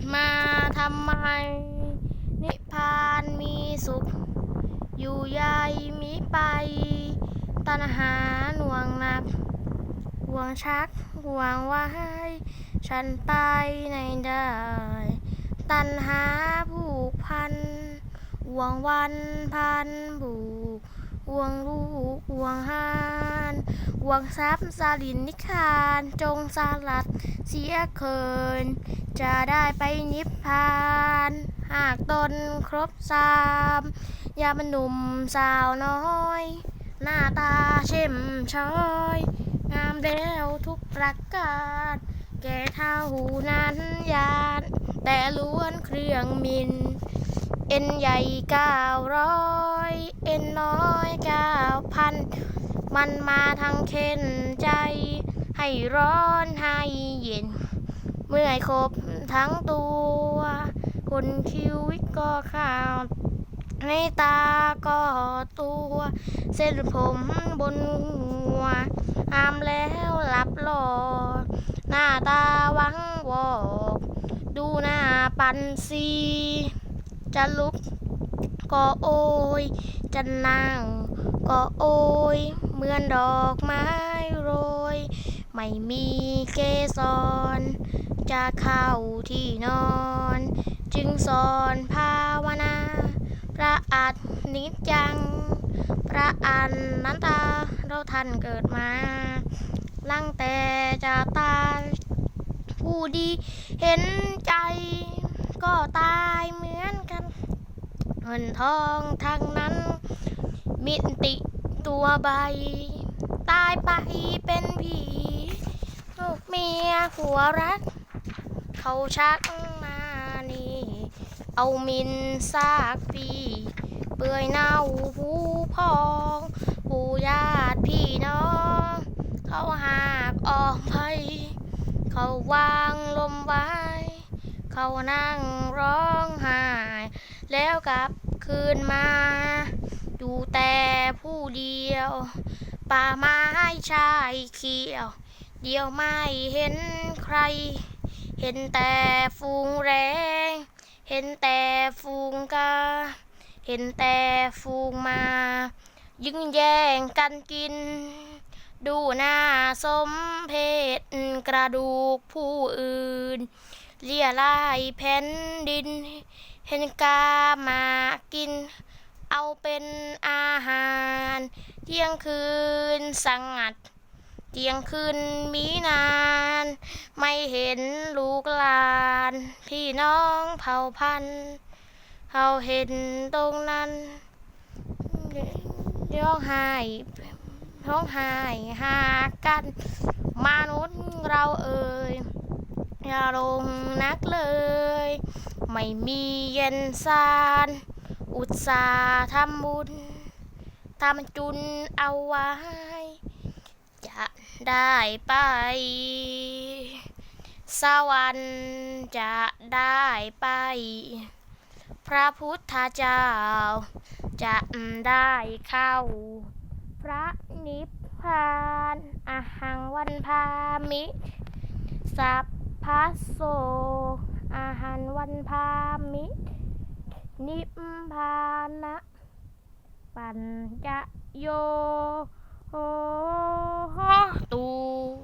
ดมาทำไม นิพพานมีสุข อยู่ใยมีไป ตัณหาหน่วงหนัก ห่วงชัก ห่วงไว้ฉันไปในได้ ตัณหาผูกพัน ห่วงวันพันผูกห่วงลูกห่วงหา วงทรัพย์สาลินนิคาน จงสลัดเสียเคิน จะได้ไปนิพพาน หากตนครบสามยามหนุ่มสาวน้อย หน้าตาเช่มช้อย งามแล้วทุกประการแก่เท่านั้นยาน แต่ล้วนเครื่องมิน เอ็นใหญ่เก้าร้อย เอ็นน้อยเก้าพัน มันมาทางเข็นใจ ให้ร้อนให้เย็น เมื่อยครบทั้งตัว คนคิววิกก็ขาวในตาก็ตัว เส้นผมบนหัวอามแล้วหลับหลอหน้าตาหวังวอกดูหน้าปันซีจะลุกก็โอยจะนั่งก็โอย เหมือนดอกไม้โรย ไม่มีเกสร จะเข้าที่นอน จึงสอนภาวนา พระอัดนิจจัง พระอันนันตาเราท่านเกิดมาลังแต่จะตายผู้ดีเห็นใจ ก็ตายเหมือนกันเงินทองทางนั้นมิติ ตัวใบ ตายไปเป็นผีลูกเมียหัวรัก เขาชักมานี่ เอามินซากพี่เปื่อยเน่าผู้พองผู้ญาติพี่น้อง เขาหากออกไปเขาวางลมไว้ เขานั่งร้องไห้ แล้วกลับคืนมา อยู่แต่ผู้เดียว ป่าไม้ชายเขียว เดียวไม่เห็นใคร เห็นแต่ฟูงแรง เห็นแต่ฟูงกา เห็นแต่ฟูงมา ยึงแย่งกันกิน ดูหน้าสมเพศกระดูกผู้อื่นเลี่ยลายแผ่นดิน เห็นกามากิน เอาเป็นอาหาร เที่ยงคืนสังัด เที่ยงคืนมีนาน ไม่เห็นลูกหลาน พี่น้องเผ่าพันธุ์เขาเห็นตรงนั้นร้องไห้ร้องไห้หากันมนุษย์เราเอ่ยอย่าลงนักเลย ไม่มีเย็นซาน อุตสาห์ทำบุญทำจุนเอาไว้ จะได้ไป สวรรค์จะได้ไป พระพุทธเจ้า จะได้เข้า พระนิพพานอาหังวันพามิสัพพะโสอาหันวันพามิ นิพพานะปัญจโยโหตู